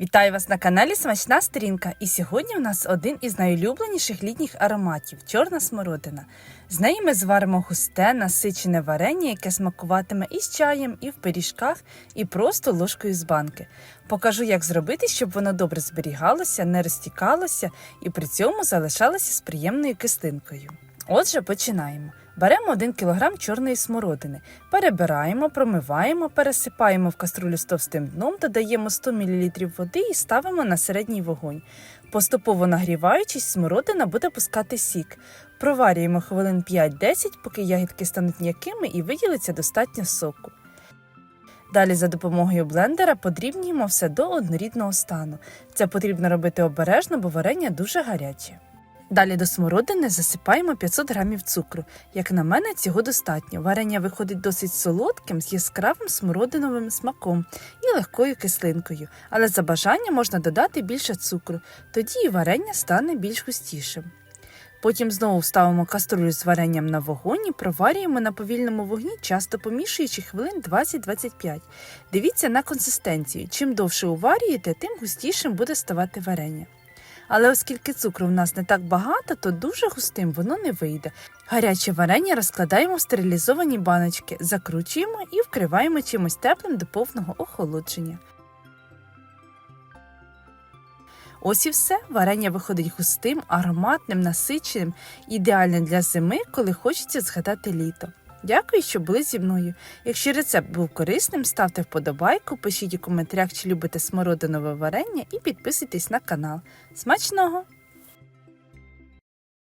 Вітаю вас на каналі Смачна Сторінка. І сьогодні у нас один із найулюбленіших літніх ароматів чорна смородина. З неї ми зваримо густе, насичене варення, яке смакуватиме і з чаєм, і в пиріжках, і просто ложкою з банки. Покажу, як зробити, щоб воно добре зберігалося, не розтікалося і при цьому залишалося з приємною кислинкою. Отже, починаємо. Беремо 1 кг чорної смородини, перебираємо, промиваємо, пересипаємо в каструлю з товстим дном, додаємо 100 мл води і ставимо на середній вогонь. Поступово нагріваючись, смородина буде пускати сік. Проварюємо хвилин 5-10, поки ягідки стануть м'якими і виділиться достатньо соку. Далі за допомогою блендера подрібнюємо все до однорідного стану. Це потрібно робити обережно, бо варення дуже гаряче. Далі до смородини засипаємо 500 грамів цукру. Як на мене, цього достатньо. Варення виходить досить солодким з яскравим смородиновим смаком і легкою кислинкою, але за бажанням можна додати більше цукру, тоді і варення стане більш густішим. Потім знову ставимо каструлю з варенням на вогонь і проварюємо на повільному вогні, часто помішуючи хвилин 20-25. Дивіться на консистенцію. Чим довше уварюєте, тим густішим буде ставати варення. Але оскільки цукру в нас не так багато, то дуже густим воно не вийде. Гаряче варення розкладаємо в стерилізовані баночки, закручуємо і вкриваємо чимось теплим до повного охолодження. Ось і все. Варення виходить густим, ароматним, насиченим, ідеальним для зими, коли хочеться згадати літо. Дякую, що були зі мною. Якщо рецепт був корисним, ставте вподобайку, пишіть у коментарях, чи любите смородинове варення і підписуйтесь на канал. Смачного!